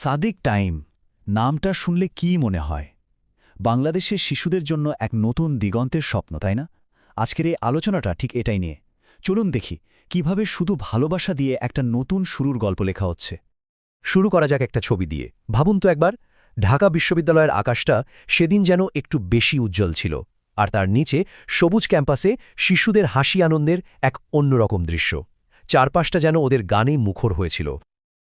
Sadiq time, নামটা শুনলে কি মনে হয়? বাংলাদেশের শিশুদের জন্য এক নতুন দিগন্তের স্বপ্ন, তাই না? আজকের এই আলোচনাটা ঠিক এটাই নিয়ে। চলুন দেখি, কীভাবে শুধু ভালোবাসা দিয়ে একটা নতুন শুরুর গল্প লেখা হচ্ছে। শুরু করা যাক একটা ছবি দিয়ে। ভাবুন তো একবার, ঢাকা বিশ্ববিদ্যালয়ের আকাশটা সেদিন যেন একটু বেশি উজ্জ্বল ছিল, আর তার নিচে সবুজ ক্যাম্পাসে শিশুদের হাসি আনন্দের এক অন্যরকম দৃশ্য। চারপাশটা যেন ওদের গানে মুখর হয়েছিল।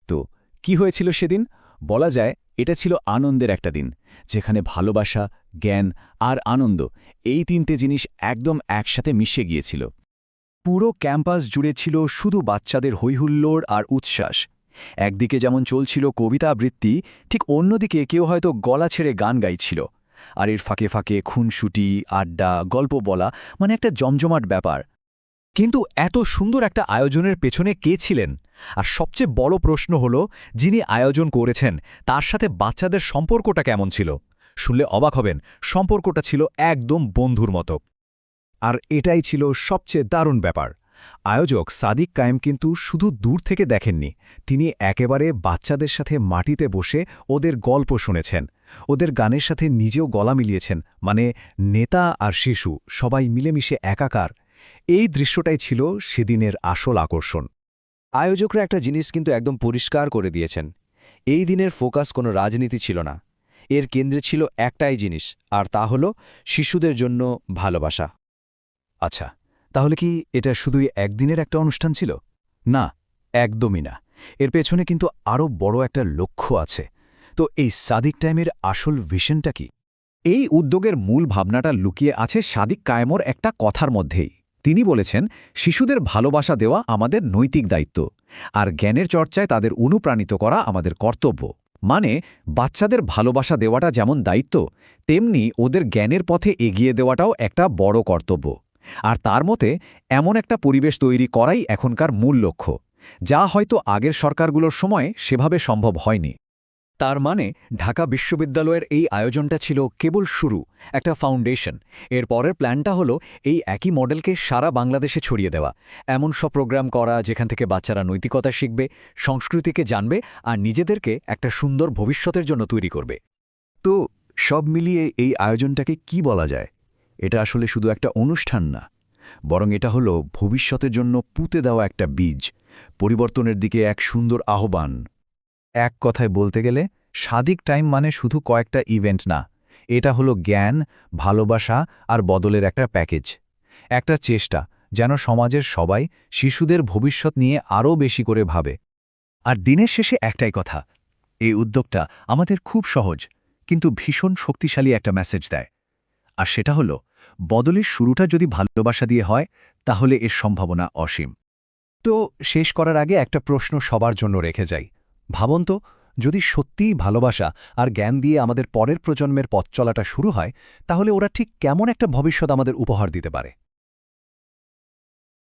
তো কি হয়েছিল সেদিন? বলা যায়, এটা ছিল আনন্দের একটা দিন, যেখানে ভালোবাসা, জ্ঞান আর আনন্দ, এই তিনটে জিনিস একদম একসাথে মিশে গিয়েছিল। পুরো ক্যাম্পাস জুড়ে ছিল শুধু বাচ্চাদের হৈহুল্লোড় আর উচ্ছ্বাস। একদিকে যেমন চলছিল কবিতা আবৃত্তি, ঠিক অন্যদিকে কেউ হয়তো গলা ছেড়ে গান গাইছিল। আর এর ফাঁকে ফাঁকে খুনসুটি, আড্ডা, গল্প বলা মানে একটা জমজমাট ব্যাপার। কিন্তু এত সুন্দর একটা আয়োজনের পেছনে কে ছিলেন? আর সবচেয়ে বড় প্রশ্ন হল, যিনি আয়োজন করেছেন, তার সাথে বাচ্চাদের সম্পর্কটা কেমন ছিল? শুনলে অবাক হবেন, সম্পর্কটা ছিল একদম বন্ধুর মতো। আর এটাই ছিল সবচেয়ে দারুণ ব্যাপার। আয়োজক সাদিক কায়েম কিন্তু শুধু দূর থেকে দেখেননি। তিনি একেবারে বাচ্চাদের সাথে মাটিতে বসে ওদের গল্প শুনেছেন। ওদের গানের সাথে নিজেও গলা মিলিয়েছেন। মানে নেতা আর শিশু, সবাই মিলেমিশে একাকার। এই দৃশ্যটাই ছিল সেদিনের আসল আকর্ষণ। আয়োজকরা একটা জিনিস কিন্তু একদম পরিষ্কার করে দিয়েছেন। এই দিনের ফোকাস কোনো রাজনীতি ছিল না। এর কেন্দ্রে ছিল একটাই জিনিস, আর তা হল শিশুদের জন্য ভালোবাসা। আচ্ছা তাহলে কি এটা শুধুই একদিনের একটা অনুষ্ঠান ছিল? না, একদমই না। এর পেছনে কিন্তু আরও বড় একটা লক্ষ্য আছে। তো এই সাদিক টাইমের আসল ভিশনটা কি? এই উদ্যোগের মূল ভাবনাটা লুকিয়ে আছে সাদিক কায়েমর একটা কথার মধ্যেই। তিনি বলেছেন, শিশুদের ভালোবাসা দেওয়া আমাদের নৈতিক দায়িত্ব, আর জ্ঞানের চর্চায় তাদের অনুপ্রাণিত করা আমাদের কর্তব্য। মানে বাচ্চাদের ভালোবাসা দেওয়াটা যেমন দায়িত্ব, তেমনি ওদের জ্ঞানের পথে এগিয়ে দেওয়াটাও একটা বড় কর্তব্য। আর তার মতে, এমন একটা পরিবেশ তৈরি করাই এখনকার মূল লক্ষ্য, যা হয়তো আগের সরকারগুলোর সময় সেভাবে সম্ভব হয়নি। তার মানে ঢাকা বিশ্ববিদ্যালয়ের এই আয়োজনটা ছিল কেবল শুরু, একটা ফাউন্ডেশন। এর পরের প্ল্যানটা হলো এই একই মডেলকে সারা বাংলাদেশে ছড়িয়ে দেওয়া। এমন সব প্রোগ্রাম করা যেখান থেকে বাচ্চারা নৈতিকতা শিখবে, সংস্কৃতিকে জানবে আর নিজেদেরকে একটা সুন্দর ভবিষ্যতের জন্য তৈরি করবে। তো সব মিলিয়ে এই আয়োজনটাকে কি বলা যায়? এটা আসলে শুধু একটা অনুষ্ঠান না, বরং এটা হলো ভবিষ্যতের জন্য পুঁতে দেওয়া একটা বীজ, পরিবর্তনের দিকে এক সুন্দর আহ্বান। এক কথায় বলতে গেলে সাদিক টাইম মানে শুধু কয়েকটা ইভেন্ট না, এটা হলো জ্ঞান, ভালোবাসা আর বদলের একটা প্যাকেজ। একটা চেষ্টা যেন সমাজের সবাই শিশুদের ভবিষ্যৎ নিয়ে আরও বেশি করে ভাবে। আর দিনের শেষে একটাই কথা, এই উদ্যোগটা আমাদের খুব সহজ, কিন্তু ভীষণ শক্তিশালী একটা মেসেজ দেয়। আর সেটা হলো, বদলের শুরুটা যদি ভালোবাসা দিয়ে হয়, তাহলে এর সম্ভাবনা অসীম। তো শেষ করার আগে একটা প্রশ্ন সবার জন্য রেখে যাই। ভাবন তো, যদি সত্যিই ভালোবাসা আর জ্ঞান দিয়ে আমাদের পরের প্রজন্মের পথ চলাটা শুরু হয়, তাহলে ওরা ঠিক কেমন একটা ভবিষ্যৎ আমাদের উপহার দিতে পারে।